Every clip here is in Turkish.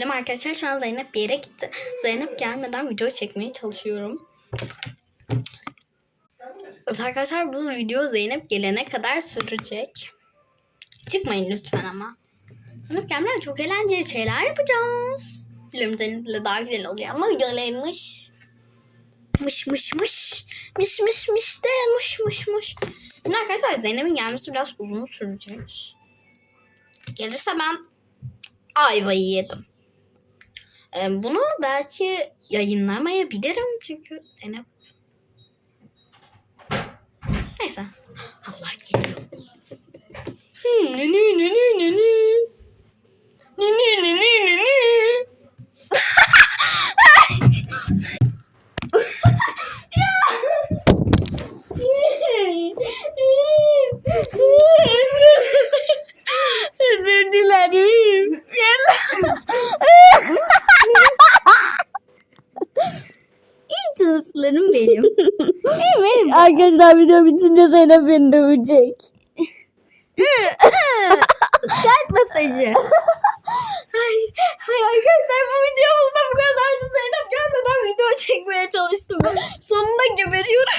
Selam arkadaşlar. Şu an Zeynep bir yere gitti. Zeynep gelmeden video çekmeye çalışıyorum. Evet arkadaşlar bu video Zeynep gelene kadar sürecek. Çıkmayın lütfen ama. Zeynep gelmeden çok eğlenceli şeyler yapacağız. Biliyorum Zeynep'le daha güzel oluyor ama videolarmış. Mış mış mış. Mış mış mış de mış mış mış. Şimdi arkadaşlar Zeynep'in gelmesi biraz uzun sürecek. Gelirse ben ayvayı yedim. Ee, bunu belki yayınlamayabilirim çünkü Zeynep. Neyse. Allah geliyor. Hmm, nü nü nü nü nü nü. Nü nü nü nü nü nü. Özür dilerim. Sınıflarım benim. benim. Arkadaşlar video bitince Zeynep beni dövecek. Kalp masajı. Ay, ay arkadaşlar bu videomuzda bu kadardı. Zeynep gelmeden video çekmeye çalıştım. Ben sonunda geberiyorum.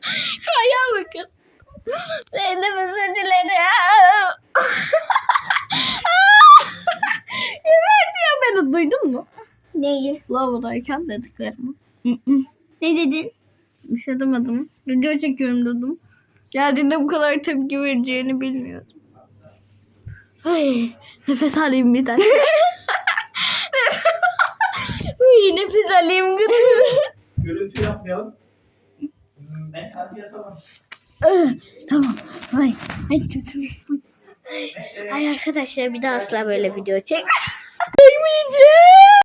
Şu ayağa bakın. Zeynep özür dilerim. Geberdi ya beni duydun mu? Neyi? Lavabodayken dediklerimi. Ne dedin? Bir şey demedim. Video çekiyorum dedim. Geldiğinde bu kadar tepki vereceğini bilmiyordum. Ay, nefes alayım bir dakika. Uy, nefes alayım kız. Görüntü yapmayalım. Ben hadi yatalım. tamam. Ay, ay kötü. Ay arkadaşlar bir daha asla böyle video çek. Ay